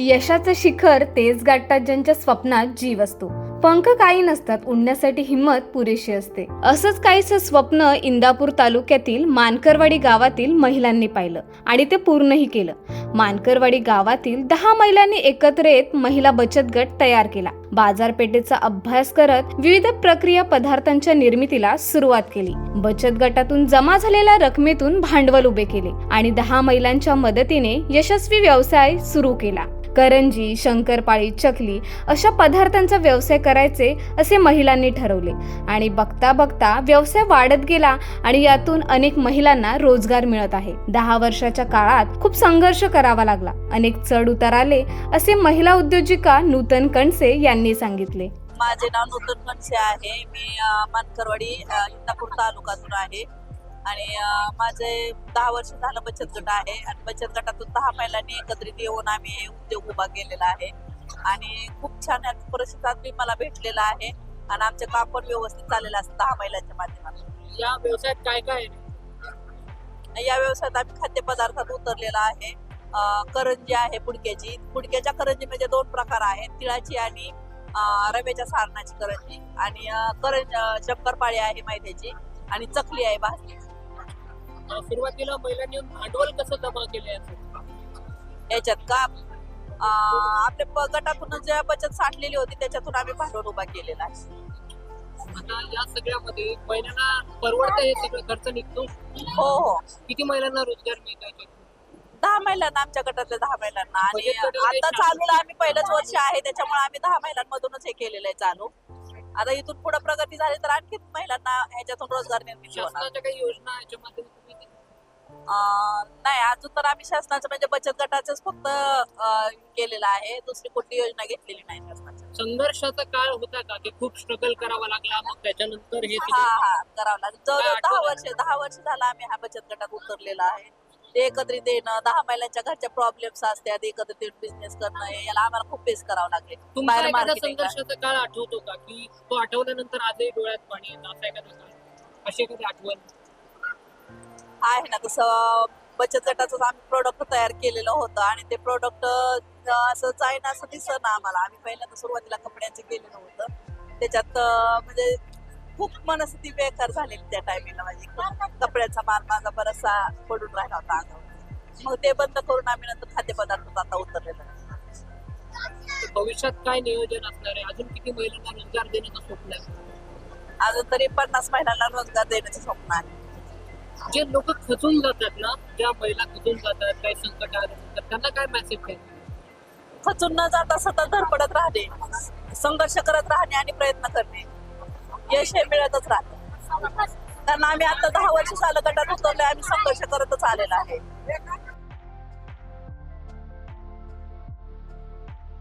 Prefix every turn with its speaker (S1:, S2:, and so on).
S1: यशाचं शिखर तेच गाठतात ज्यांच्या स्वप्नात जीव असतो. पंख काही नसतात उडण्यासाठी हिंमत पुरेशी असते. असंच काहीसं स्वप्न इंदापूर तालुक्यातील मानकरवाडी गावातील महिलांनी पाहिलं आणि ते पूर्णही केलं. मानकरवाडी गावातील दहा महिलांनी एकत्र येत महिला बचत गट तयार केला. बाजारपेठेचा अभ्यास करत विविध प्रक्रिया पदार्थांच्या निर्मितीला सुरुवात केली. बचत गटातून जमा झालेल्या रकमेतून भांडवल उभे केले आणि दहा महिलांच्या मदतीने यशस्वी व्यवसाय सुरू केला. करंजी शंकरपाळी चकली अशा पदार्थांचा व्यवसाय करायचे असे महिलांनी ठरवले. आणि बघता बघता व्यवसाय वाढत गेला आणि यातून अनेक महिलांना रोजगार मिळत आहे. दहा वर्षाच्या काळात खूप संघर्ष करावा लागला. अनेक चढ उतार आले असे महिला उद्योजिका नूतन कणसे यांनी सांगितले.
S2: माझे नाव नूतन कणसे आहे. मी मानकरवाडी इंदापूर तालुक्यातून आहे. आणि माझे दहा वर्ष झालं बचत गट आहे आणि बचत गटातून दहा महिलांनी एकत्रित येऊन आम्ही हे उद्योग उभा केलेला आहे. आणि खूप छान परिस्थितीत मी मला भेटलेला आहे आणि आमचे काम पण व्यवस्थित चाललेलं असतं दहा महिलांच्या माध्यमातून.
S3: या व्यवसायात काय काय
S2: या व्यवसायात आम्ही खाद्यपदार्थात उतरलेला आहे. करंजी आहे पुडक्याची पुडक्याच्या करंजीमध्ये दोन प्रकार आहेत. तिळाची आणि रव्याच्या सारणाची करंजी. आणि करंज शंकरपाळी आहे मैद्याची. आणि चकली आहे भाजली
S3: अं, सुरुवातीला महिलांनी भांडवल कसं जमा केले
S2: याच्यात का? अ, आपल्या गटातून ज्या बचत साठलेली होती त्याच्यातून आम्ही भांडवल उभा केलेला आहे.
S3: आता या सगळ्यामध्ये महिलांना परवडतं हे सगळं खर्च निघतो?
S2: हो हो.
S3: किती महिलांना रोजगार मिळतो याच्यातून?
S2: दहा महिलांना आमच्या गटातल्या दहा महिलांना. आणि
S3: बचत गटामध्ये
S2: आता चालूला आम्ही पहिलंच वर्ष आहे त्याच्यामुळे आम्ही दहा महिलांमधूनच हे केलेलं आहे चालू. आता इथून पुढे प्रगती झाली तर आणखी महिलांना ह्याच्यातून रोजगार निर्मिती होणार.
S3: शासनाच्या काही योजना याच्या माध्यमातून
S2: नाही अजून तर आम्ही शासनाचं म्हणजे बचत गटाचंच फक्त केलेलं आहे. दुसरी कोणती योजना घेतलेली नाही शासनाची
S3: संघर्षाचा काळ होता का? की खूप स्ट्रगल करावा लागला मग त्याच्यानंतर हे
S2: हा हा करावं लागेल. जवळजवळ दहा वर्ष दहा वर्ष झालं आम्ही हा बचत गटात उतरलेला आहे. ते एकत्रित येणं दहा महिलांच्या घरच्या प्रॉब्लेम्स असतात एकत्रित येऊन बिझनेस करणं हे याला आम्हाला खूप फेस करावं लागले.
S3: तुमचा
S2: बाहेर
S3: एखादा. संघर्षाचा काळ आठवतो का? की तो आठवल्यानंतर आजही डोळ्यात पाणी येतं असा एखादा काळ? अशी एखादी आठवण?
S2: आहे ना तसं बचत गटाचं आम्ही प्रोडक्ट तयार केलेलं होतं आणि ते प्रोडक्ट असं जाईन असं दिसत ना आम्हाला. आम्ही पहिल्यांदा सुरुवातीला कपड्याचे केलेलं होतं. त्याच्यात म्हणजे खूप मनस्थिती बेकार झालेली त्या टायमिंगला माझी कपड्याचा माल माझा बराचसा पडून राहिला होता मग ते बंद करून आम्ही नंतर खाद्यपदार्थ आता उतरलेलं
S3: भविष्यात काय नियोजन असणार आहे? अजून किती महिलांना रोजगार देण्याचं स्वप्न आहे?
S2: अजून तरी पन्नास महिलांना रोजगार देण्याचं स्वप्न आहे.
S3: जे लोक खचून जातात ना ज्या महिला खचून जातात काही संकट आलं तर त्यांना काय मेसेज आहे
S2: खचून न जाता सतत धडपडत राहणे संघर्ष करत राहणे आणि प्रयत्न करणे. यश हे मिळतच राहते. कारण आम्ही आता दहा वर्ष झालं गटात उतरले आम्ही संघर्ष करतच आलेला आहे.